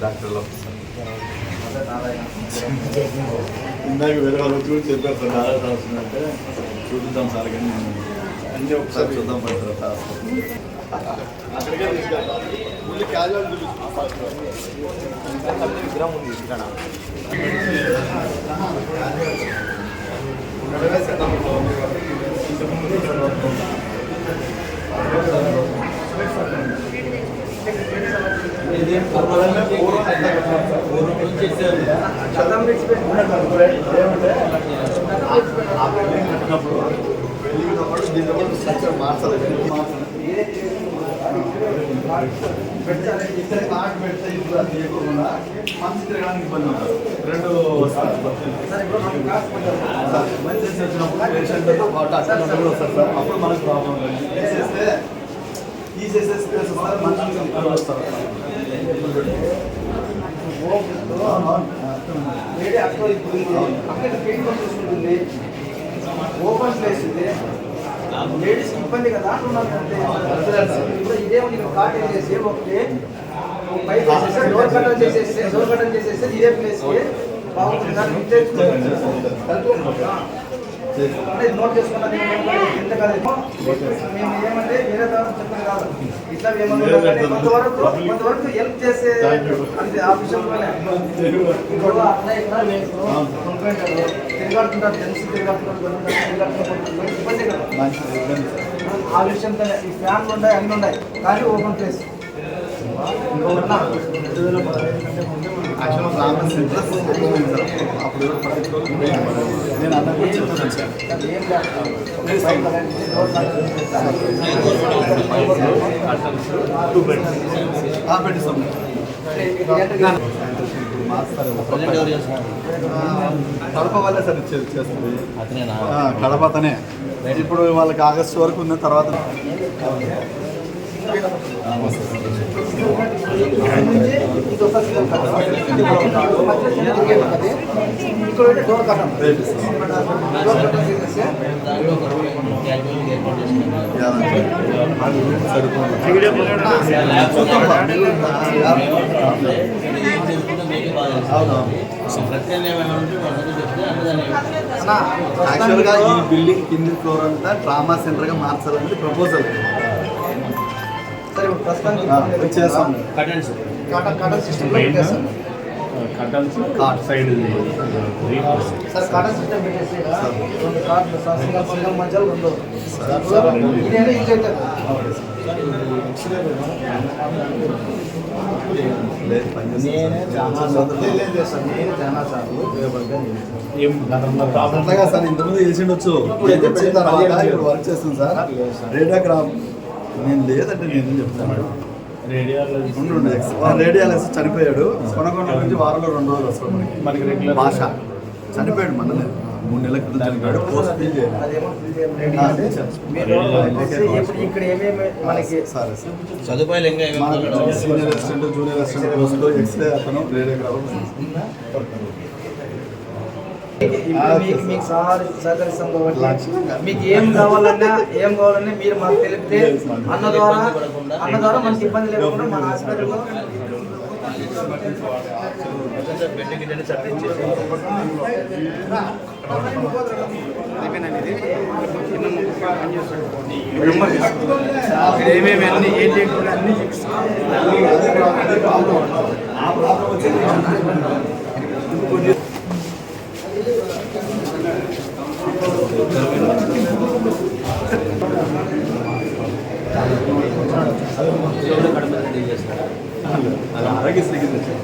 Dr. Lopez. ఇందాక వేరే వాళ్ళు కూడా చెప్పారు సార్ నారాయణ అంటే చూపిద్దాం సార్ కానీ అన్నీ ఒకసారి చూద్దాం పడతారు అక్కడికే తీసుకెళ్తాం. ముందు క్యాజువల్ విగ్రహం ఉంది ఇక్కడ. వెలిగినప్పుడు దీంట్లో కూడా స్ట్రక్చర్ మార్చాలి ఇద్దరు కాట్ పెడితే ఇప్పుడు అది తీయకుండా మంచి తిరగడానికి ఇబ్బంది ఉంటుంది రెండు మంచి వచ్చినప్పుడు పేషెంట్ అప్పుడు మనకు ప్రాబ్లం చేస్తే మంచి వేడి అక్కడ ఇప్పుడు ఉంది. అక్కడ పెయింట్ వచ్చేసుకుంటుంది ఓపెన్ ప్లేస్ ఇది. లేడీస్ ఇబ్బంది కదా. ఇప్పుడు ఇదే ఉంది కాట్ చేసేసి ఒకటి. పై చేసేసి డోర్ కట్టలు చేసేసి డోర్ కట్టలు చేసేసి ఇదే ప్లేస్ బాగుంటుంది. దాన్ని. అంటే నోట్ చేసుకున్నా ఎంత కాదు మేము ఏమంటే వేరే దాని చెప్పని కాదు. ఇట్లా ఏమన్నా కొంతవరకు కొంతవరకు హెల్ప్ చేసే అంతే ఆ విషయంలోనే. ఇప్పుడు తిరగాడుతుంటారు జెంట్స్ తిరగాడుతుంటారు తిరగాడుతుంటారు ఇబ్బంది కదా. ఆ విషయంతో ఈ ఫ్యాన్లు ఉన్నాయి అన్నీ ఉన్నాయి కానీ ఓపెన్ ప్లేస్. యాక్చువల్గా అప్పుడు చెప్తున్నాను సార్ పెట్టిస్తాం కడప వల్ల సార్ చేస్తుంది కడప అతనే ఇప్పుడు వాళ్ళకి ఆగస్టు వరకు ఉన్న తర్వాత ఇక్కడ డోర్ కట్టం డోర్ కట్టం యాక్చువల్గా ఈ బిల్డింగ్ కింది ఫ్లోర్ అంతా ట్రామా సెంటర్గా మార్చాలనేది ప్రపోజల్ సరే ఇప్పుడు ప్రస్తుతానికి చేస్తాం కాటన్ కాటన్ సిస్టమ్ పెట్టేస్తాం cottons cot side sir cotton system పెట్టేసి రెండు కార్డులు సార్ సింగల్ సింగల్ మధ్యలో రెండు ఇదేనా యూజ్ అవుతుంది లేదు నేనే చాలా సార్లు లేదు లేదు సార్. నేను చాలా సార్లు ఉపయోగపడగా ఏం గతంలో ప్రాబ్లం అట్లాగా సార్ ఇంతకుముందు చేసిండొచ్చు ఇప్పుడు వర్క్ చేస్తుంది సార్ క్రాప్ నేను లేదంటే నేను చెప్తాను? రేడియాలజీ చనిపోయాడు. కొనకొండ నుంచి వారంలో రెండు రోజులు వస్తాడు మనకి. మనకి రెగ్యులర్ భాష. చనిపోయాడు మననే మూడు నెలల క్రితం చనిపోయాడు. పోస్ట్ ఫీల్ సదుపాయాలు సీనియర్ అసిస్టెంట్ జూనియర్ అసిస్టెంట్ పోస్ట్లో ఎక్స్రే అతను రేడియోగ్రాఫర్. మీకు మీకు సహకరిస్తాం కాబట్టి మీకు ఏం కావాలన్నా ఏం కావాలన్నా మీరు మాకు తెలిపితే అన్న ద్వారా అన్న ద్వారా మనకి ఇబ్బంది లేకుండా మన హాస్పిటల్లో ఏమేమి అన్ని ఏంటి కూడా అన్ని ఆ ప్రాబ్లం వచ్చేది అది ఆరోగ్యశ్రీకి తెచ్చాను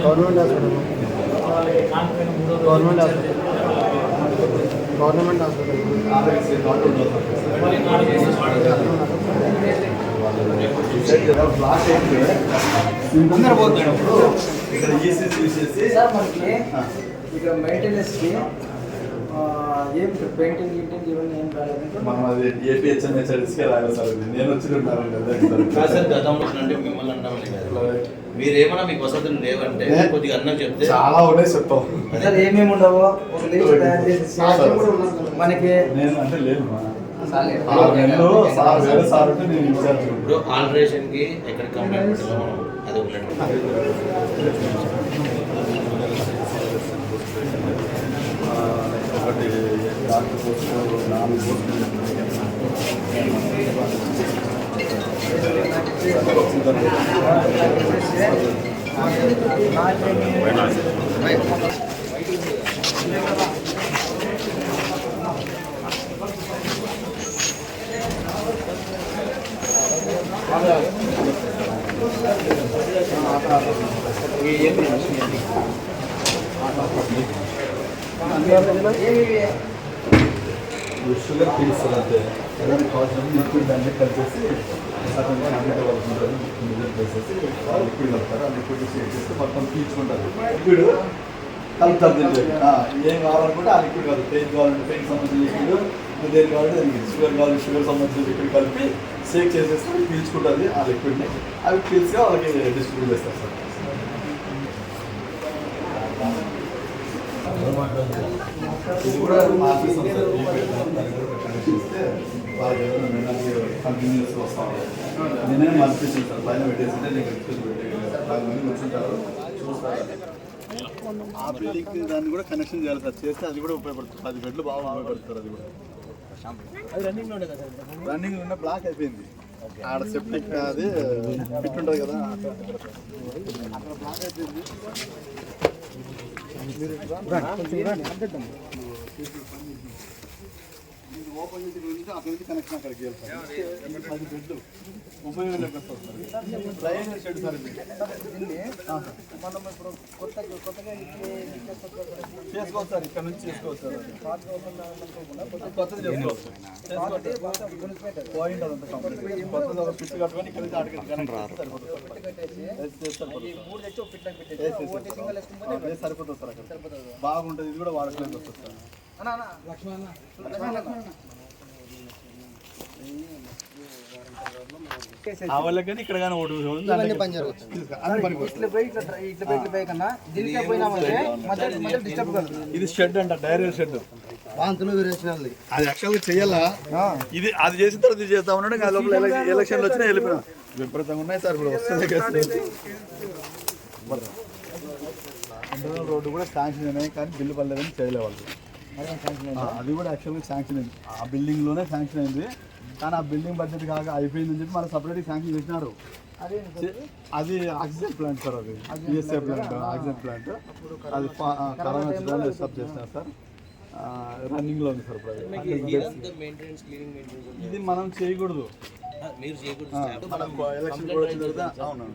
government hospital government hospital government hospital RX అందరూ పోతున్నాడు ఇక్కడ చూసేసి ఇక్కడ మెయింటెనెన్స్కి ఏం పెయింటింగ్ గింటింగ్ ఇవన్నీ ఏం రాలేదు మనం అది ఏపీహెచ్ఎం హెచ్ఆర్ఎస్కే రాలేదు సార్ నేను వచ్చి ఉంటాను కాదు సార్ గతంలో అంటే మిమ్మల్ని అంటామని కాదు. మీరేమన్నా మీకు వసతులు లేవంటే? కొద్దిగా అన్నం చెప్తే చాలా ఉన్నాయి చెప్తాం సార్ ఏమేమి ఉండవో ఒక లిస్ట్ తయారు చేసి సార్. మనకి. నేను అంటే లేదు ఇప్పుడు ఆల్టరేషన్కి ఎక్కడ కంప్లైంట్ పెట్టాలో మనం అది ఒక లెటర్ ఒకటి డాక్టర్ పోస్ట్ నాలుగు పోస్టులు షుగర్ పీల్స్ అంతే. ఎలాంటి కావాల్సిన లిక్విడ్ దాన్ని కలిపేసి సగం హండ్రెడ్ వరకు మెజర్ చేసేసి లిక్విడ్ కలుపుతారు. ఆ లిక్విడ్ షేక్ చేస్తే మొత్తం పీల్చుకుంటారు. లిక్విడ్ కలుపుతారు దీంట్లో. ఏం కావాలనుకుంటే ఆ లిక్విడ్ కాదు పెయిన్ కావాలంటే పెయిన్ సంబంధించిన లిక్విడ్ దేని కావాలంటే దానికి షుగర్ కావాలి షుగర్ సంబంధించిన లిక్విడ్ కలిపి షేక్ చేసేస్తే పీల్చుకుంటుంది ఆ లిక్విడ్ని అవి పీల్స్గా వాళ్ళకి డిస్ట్రిబ్యూట్ చేస్తారు సార్. ఇది కూడా మార్పిస్తాం సార్ ఈ పెట్టాను దానికి కూడా కనెక్షన్ ఇస్తే వాళ్ళకి ఏదైనా మేడానికి కంటిన్యూస్గా వస్తాం నేనే మార్పిస్తాను సార్ పైన పెట్టేసింటే నీకు ఎక్స్ప్రెస్ పెట్టే పది మంది కూర్చుంటారు. చూస్తారు. ఆ బిల్డింగ్ దాన్ని కూడా కనెక్షన్ చేయాలి సార్. చేస్తే అది కూడా ఉపయోగపడుతుంది. పది బెడ్లు బాగా ఉపయోగపడతారు అది కూడా. రన్నింగ్ ఉన్న బ్లాక్ అయిపోయింది. ఆడ సెప్టిక్ అది ఫిట్ ఉంటుంది కదా. అక్కడ బ్లాక్ అయిపోయింది. ఓపెన్ చేసి నుంచి అక్కడ నుంచి కనెక్షన్ అక్కడికి వెళ్తాం పది బెడ్లు ఉపయోగం వస్తుంది. సార్ డ్రైన్ షెడ్ సార్ ఇది. మనం ఇప్పుడు కొత్త కొత్తగా చేసుకోవచ్చు సార్ ఇక్కడ నుంచి చేసుకోవచ్చు సార్ కొత్తది చేసుకోవచ్చు. చేసుకోవచ్చు. పాయింట్ అదంతా కంప్లీట్ కొత్తది ఒక పిట్ కట్టుకొని ఇక్కడ నుంచి సరిపోతుంది సార్. అక్కడ. బాగుంటుంది. ఇది కూడా వాడట్లేదు వస్తుంది సార్. లక్ష్మణ ఆ ఇక్కడ కానీ పని జరుగుతుంది. ఇది షెడ్ అంట డైరీ షెడ్ వాంతులు విరేచనాలు అది యాక్చువల్గా చెయ్యాలా? ఇది అది చేసిన తర్వాత ఇది చేస్తా ఉన్నాడు ఇంకా లోపల ఎలక్షన్ ఎలక్షన్లు వచ్చినా వెళ్ళిపోయినా. విపరీతంగా ఉన్నాయి సార్ ఇప్పుడు వస్తుంది రోడ్డు కూడా శాంక్షన్ అయినాయి కానీ బిల్లు పడలేదని చేయలే వాళ్ళు. ఆ, అది కూడా యాక్చువల్గా శాంక్షన్ అయింది. ఆ బిల్డింగ్లోనే శాంక్షన్ అయింది. కానీ ఆ బిల్డింగ్ బడ్జెట్ కాక అయిపోయిందని చెప్పి మళ్ళీ సపరేట్గా శాంక్షన్ చేసినారు. అది ఆక్సిజన్ ప్లాంట్ సార్ అది. పిఎస్ఏ ప్లాంట్ ఆక్సిజన్ ప్లాంట్ అది కరోనా వచ్చిన స్టాప్ చేసినారు సార్. రన్నింగ్లో ఉంది సార్ ఇప్పుడు అది. మెయింటెనెన్స్ క్లీనింగ్ మెయింటెనెన్స్ ఇది మనం చేయకూడదు. మీరు చేయకూడదు. ఆ, స్టాఫ్ మనం మనం ఎలక్షన్ కూడా వచ్చిన తర్వాత అవును.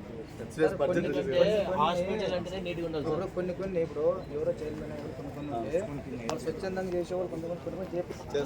కొన్ని కొన్ని ఇప్పుడు ఎవరో చైర్మన్ కొన్ని కొన్ని ఉంటే వాళ్ళు స్వచ్ఛందంగా చేసేవాళ్ళు కొంతమంది కొంతమంది చేపిస్తారు.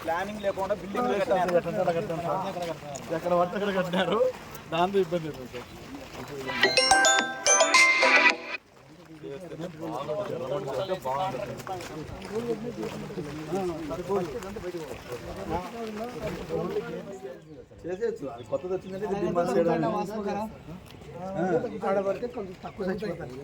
ప్లానింగ్ లేకుండా బిల్డింగ్ ఎక్కడ పడితే అక్కడ కట్టినారు దాంతో ఇబ్బంది సార్ చేసేయచ్చు. అది కొత్తది వచ్చిందంటే ఇది డిమాండ్ చేయడానికి ఆడబడితే కొంచెం తక్కువ చచ్చిపోతారు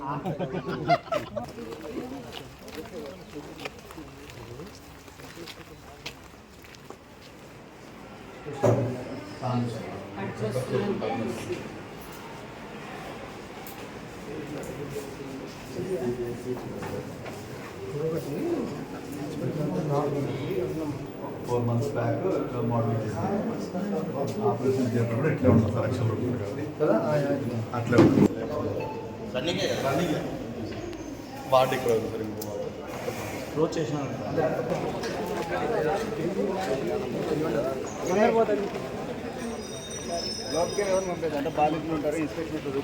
ఫోర్ మంత్స్ బ్యాక్ మోడల్ చేసి ఆపరేషన్ చేసినప్పుడు ఇట్లే ఉంటుంది సార్ లక్షల రూపాయలు కాబట్టి. అట్లే ఉంటుంది. రన్నింగ్ వాటి ఇక్కడ ఉంది సార్ ఇంకో వార్డు. క్లోజ్ చేసిన లోపలికి ఎవరు పంపేది? అంటే బాధితులు ఉంటారు ఇన్స్పెక్షన్ ఉంటుంది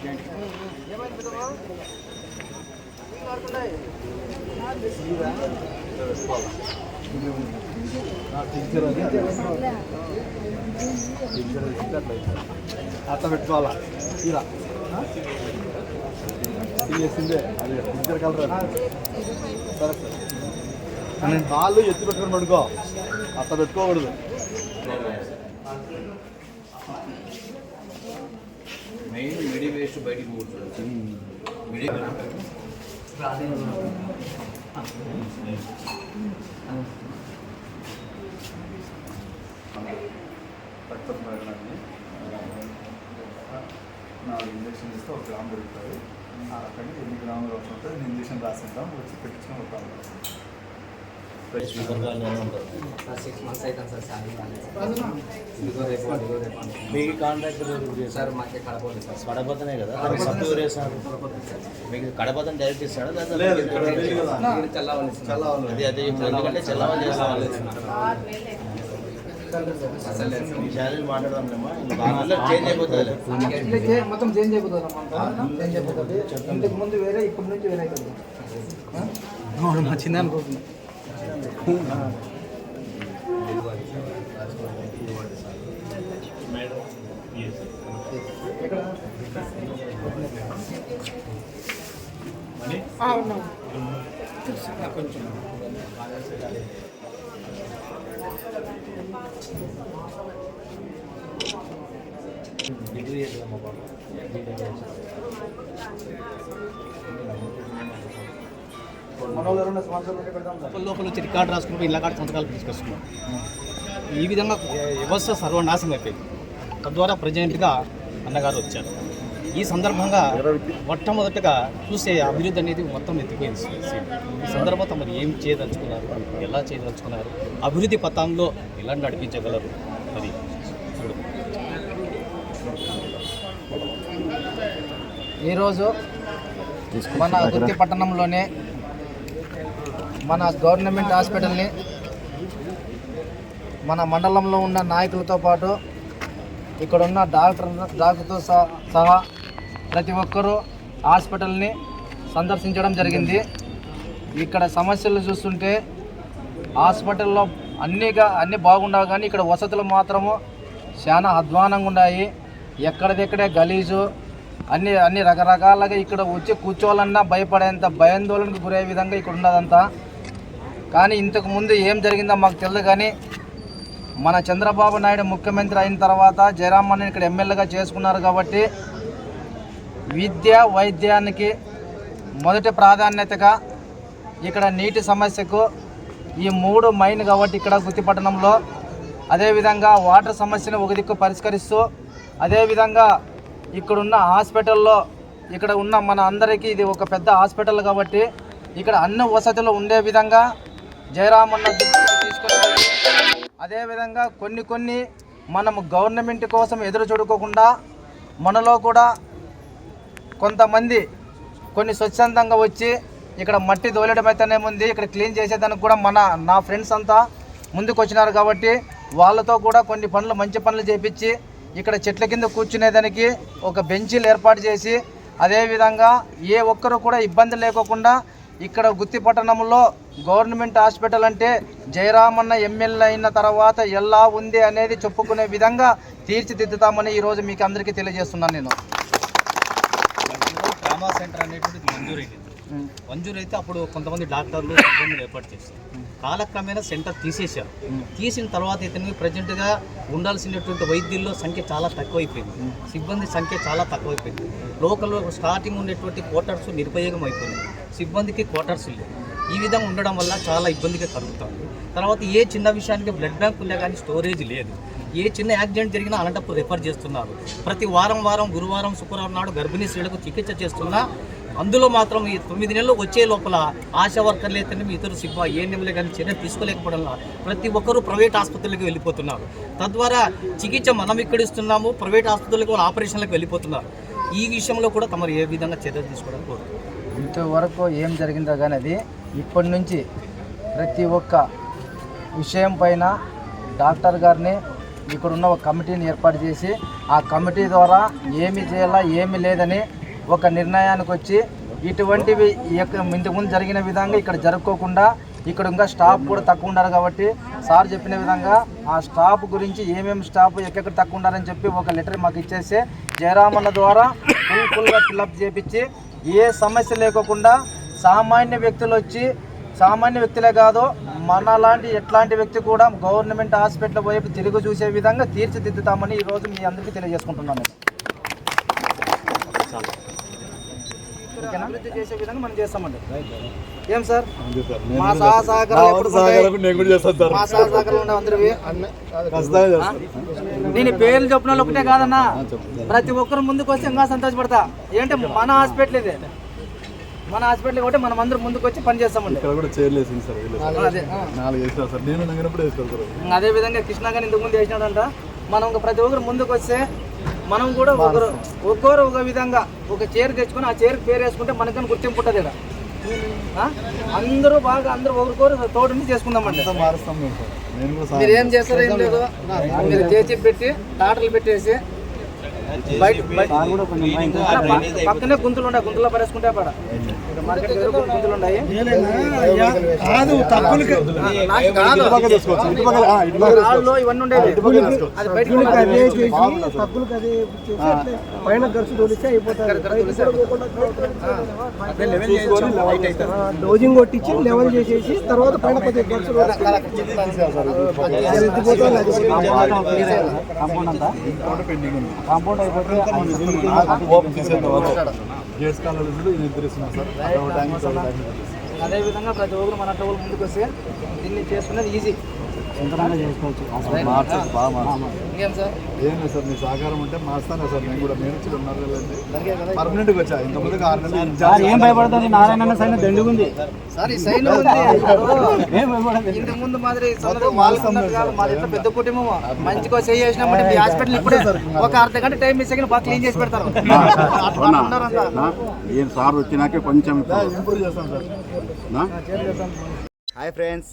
అట్లా పెట్టుకోవాలా తీరా తీసిందే అది టీచర్ కలర్ సరే సరే కాళ్ళు ఎత్తి పెట్టుకొని పడుకో అట్లా పెట్టుకోకూడదు మెయిన్ మిడి వేస్ట్ బయటికి పోతుంది మిడి రక్తం పెరగడానికి నాలుగు ఇంజక్షన్ ఇస్తే ఒక గ్రామ్ దొరుకుతుంది ఆ రకంగా ఎన్ని గ్రాములు అవసరం ఇంజక్షన్ నేను ఇంజక్షన్ రాసింటాం వచ్చి పెట్టించుకొని వస్తాను సిక్స్ మంత్స్ అవుతాను సార్ శాలరీ రాలేదు ఇదిగో రేపు అదిగో రేపు అంటున్నాను. మీ కాంట్రాక్టర్ సార్ మాకే కడపలేదు సార్. కడపతనే కదా? వేసారు మీకు కడపతని డైరెక్ట్ ఇస్తాడా చల్లవాలి సార్. అది అదే ఎందుకంటే సార్. మొత్తం చేంజ్ అయిపోతుంది అన్నమాట చేంజ్ అయిపోతుంది ఇంతకు ముందు వేరే ఇప్పటి నుంచి వేరే అవుతుంది చిన్న అనుకుంటున్నా ఎక్కడ డిగ్రీ చేద్దామా బాబు లోపల వచ్చి రికార్డు రాసుకుంటూ ఇళ్ళ కాడ సంతకాలు తీసుకొస్తున్నాం. ఈ విధంగా వ్యవస్థ సర్వనాశనం అయిపోయింది. తద్వారా ప్రజెంట్గా అన్నగారు వచ్చారు. ఈ సందర్భంగా మొట్టమొదటిగా చూసే అభివృద్ధి అనేది మొత్తం ఎత్తిపోయింది ఈ సందర్భంగా మరి ఏం చేయదలుచుకున్నారు? ఎలా చేయదలుచుకున్నారు? అభివృద్ధి పథంలో ఎలా నడిపించగలరు? చూడు. ఈరోజు మన గుత్తి పట్టణంలోనే మన గవర్నమెంట్ హాస్పిటల్ని మన మండలంలో ఉన్న నాయకులతో పాటు ఇక్కడ ఉన్న డాక్టర్ డాక్టర్తో సహా- సహా ప్రతి ఒక్కరూ హాస్పిటల్ని సందర్శించడం జరిగింది. ఇక్కడ సమస్యలు చూస్తుంటే హాస్పిటల్లో అన్నీగా అన్నీ బాగుండవు కానీ ఇక్కడ వసతులు మాత్రము చాలా అధ్వానంగా ఉన్నాయి ఎక్కడిదెక్కడే గలీజు అన్ని అన్ని రకరకాలుగా ఇక్కడ వచ్చి కూర్చోవాలన్నా భయపడేంత భయాందోళనకు గురయ్యే విధంగా ఇక్కడ ఉన్నదంతా. కానీ ఇంతకు ముందు ఏం జరిగిందో మాకు తెలియదు కానీ మన చంద్రబాబు నాయుడు ముఖ్యమంత్రి అయిన తర్వాత జయరామన్ ఇక్కడ ఎమ్మెల్యేగా చేసుకున్నారు కాబట్టి విద్య వైద్యానికి మొదటి ప్రాధాన్యతగా ఇక్కడ నీటి సమస్యకు ఈ మూడు మైన్ కాబట్టి ఇక్కడ గుత్తిపట్టణంలో అదేవిధంగా వాటర్ సమస్యను ఒక దిక్కు పరిష్కరిస్తూ అదేవిధంగా ఇక్కడున్న హాస్పిటల్లో ఇక్కడ ఉన్న మన అందరికీ ఇది ఒక పెద్ద హాస్పిటల్ కాబట్టి ఇక్కడ అన్ని వసతులు ఉండే విధంగా జయరామన్న దృష్టికి తీసుకొని అదేవిధంగా కొన్ని కొన్ని మనము గవర్నమెంట్ కోసం ఎదురు చూడుకోకుండా మనలో కూడా కొంతమంది కొన్ని స్వచ్ఛందంగా వచ్చి ఇక్కడ మట్టి దోలడం అయితేనే ఉంది ఇక్కడ క్లీన్ చేసేదానికి కూడా మన నా ఫ్రెండ్స్ అంతా ముందుకు వచ్చినారు కాబట్టి వాళ్ళతో కూడా కొన్ని పనులు మంచి పనులు చేపించి ఇక్కడ చెట్ల కింద కూర్చునేదానికి ఒక బెంచీలు ఏర్పాటు చేసి అదేవిధంగా ఏ ఒక్కరు కూడా ఇబ్బంది లేకోకుండా ఇక్కడ గుత్తి పట్టణంలో గవర్నమెంట్ హాస్పిటల్ అంటే జయరామన్న ఎమ్మెల్యే అయిన తర్వాత ఎలా ఉంది అనేది చెప్పుకునే విధంగా తీర్చిదిద్దుతామని ఈరోజు మీకు అందరికీ తెలియజేస్తున్నాను నేను. ట్రామా సెంటర్ అనేటువంటిది మంజూరైంది. మంజూరు అయితే అప్పుడు కొంతమంది డాక్టర్లు సిబ్బందిని ఏర్పాటు చేశారు. కాలక్రమేణా సెంటర్ తీసేశారు. తీసిన తర్వాత ఇతనికి ప్రజెంట్గా ఉండాల్సినటువంటి వైద్యుల్లో సంఖ్య చాలా తక్కువైపోయింది. సిబ్బంది సంఖ్య చాలా తక్కువైపోయింది. లోకల్ స్టార్టింగ్ ఉండేటువంటి క్వార్టర్స్ నిరుపయోగం అయిపోయింది. సిబ్బందికి క్వార్టర్స్ లేవు ఈ విధంగా ఉండడం వల్ల చాలా ఇబ్బందిగా కలుగుతుంది. తర్వాత ఏ చిన్న విషయానికి బ్లడ్ బ్యాంక్ ఉన్నా కానీ స్టోరేజ్ లేదు. ఏ చిన్న యాక్సిడెంట్ జరిగినా అలాంటప్పుడు రిఫర్ చేస్తున్నారు. ప్రతి వారం వారం గురువారం శుక్రవారం నాడు గర్భిణీ స్త్రీలకు చికిత్స చేస్తున్నా అందులో మాత్రం ఈ తొమ్మిది నెలలు వచ్చే లోపల ఆశా వర్కర్లు అయితే ఇతర సిబ్బ ఏ నెమలే కానీ చర్య తీసుకోలేకపోవడం ప్రతి ఒక్కరూ ప్రైవేట్ ఆసుపత్రులకు వెళ్ళిపోతున్నారు. తద్వారా చికిత్స మనం ఇక్కడ ఇస్తున్నాము ప్రైవేట్ ఆసుపత్రులకు ఆపరేషన్లకు వెళ్ళిపోతున్నారు. ఈ విషయంలో కూడా తమరు ఏ విధంగా చర్య తీసుకోవడం కోరుతున్నారు ఇంతవరకు ఏం జరిగిందో కానీ అది ఇప్పటి నుంచి ప్రతి ఒక్క విషయం పైన డాక్టర్ గారిని ఇక్కడున్న ఒక కమిటీని ఏర్పాటు చేసి ఆ కమిటీ ద్వారా ఏమి చేయాలా ఏమి లేదని ఒక నిర్ణయానికి వచ్చి ఇటువంటివి ఎక్క- ఇంతకుముందు జరిగిన విధంగా ఇక్కడ జరుపుకోకుండా ఇక్కడ ఇంకా స్టాఫ్ కూడా తక్కువ ఉన్నారు కాబట్టి సార్ చెప్పిన విధంగా ఆ స్టాఫ్ గురించి ఏమేమి స్టాఫ్ ఎక్కడెక్కడ తక్కువ ఉన్నారని చెప్పి ఒక లెటర్ మాకు ఇచ్చేసి జయరామన్న ద్వారా ఫుల్ ఫుల్గా ఫిల్అప్ చేపించి ఏ సమస్య లేకోకుండా సామాన్య వ్యక్తులు వచ్చి సామాన్య వ్యక్తులే కాదు మనలాంటి ఎట్లాంటి వ్యక్తి కూడా గవర్నమెంట్ హాస్పిటల్ వైపు తిరిగి చూసే విధంగా తీర్చిదిద్దుతామని ఈరోజు మీ అందరికీ తెలియజేసుకుంటున్నాను నేను. ఓకేనా? అభివృద్ధి చేసే విధంగా మనం చేస్తామండి. ఏం సార్? మా సహా. సహకారాలు సహా సహకారాలు అందరివి? నేను పేర్లు చెప్పిన వాళ్ళు ఒకటే కాదన్నా. ప్రతి ఒక్కరు ముందుకు వస్తే ఇంకా సంతోషపడతా. ఏంటంటే మన హాస్పిటల్ ఇది? మన హాస్పిటల్ కాబట్టి మనం అందరం ముందుకు వచ్చి పని చేస్తామండి. ఇక్కడ కూడా చేరలేసింది సార్ వీళ్ళు. అదే. నాలుగు సార్. నేను విధంగా కృష్ణ గారు ఇంతకు ముందు వేసినాడంట. మనం ప్రతి ఒక్కరు ముందుకు వస్తే మనం కూడా ఒకరు ఒక్కొరు ఒక విధంగా ఒక చైర్ తెచ్చుకొని ఆ చైర్ పేరు వేసుకుంటే మనకని గుర్తింపు ఉంటుంది. ఆ? అందరూ బాగా అందరూ ఒకరికొకరు తోడుని చేసుకుందామండి. మీరు ఏం చేస్తారో ఏం లేదు మీరు చేసి పెట్టి టాటలు పెట్టేసి బయట పక్కనే గుంతులు ఉన్నాయి గుంతులో పడేసుకుంటే పడ. కాదు అది పైన ఖర్చు తోలిస్తే చేస్తారు. డోజింగ్ కొట్టించి లెవెల్ చేసేసి తర్వాత పైన కొద్దిగా కాంపౌండ్ అయిపోతే ఓపెన్ చేసిన తర్వాత గేట్స్ కాలేజ్ నేను ఎదురుస్తున్నాను సార్. అదే విధంగా ప్రతి ఒక్కరు మన అట్ట ముందుకు వస్తే దీన్ని చేసుకునేది ఈజీ చేసుకోవచ్చు. మార్చచ్చు బాగా ఏం లేదు సార్? మీ సహకారం ఉంటే మాస్తానే సార్. నేను కూడా నేను ఉన్నారు పర్మనెంట్గా వచ్చా? ఆరు నెలలు ఏం భయపడుతుంది నారాయణ సైన్ దండుగుంది సార్ ఈ సైన్ మాదిరి మాది పెద్ద కుటుంబం? మంచిగా చేయి చేసినామంటే మీ హాస్పిటల్ ఇప్పుడే ఒక అర్ధ గంట టైం మిస్ అయిన బాగా క్లీన్ చేసి పెడతారు. ఏం సార్ వచ్చినాకే కొంచెం ఇంప్రూవ్ చేస్తాం సార్. నా? Hi friends.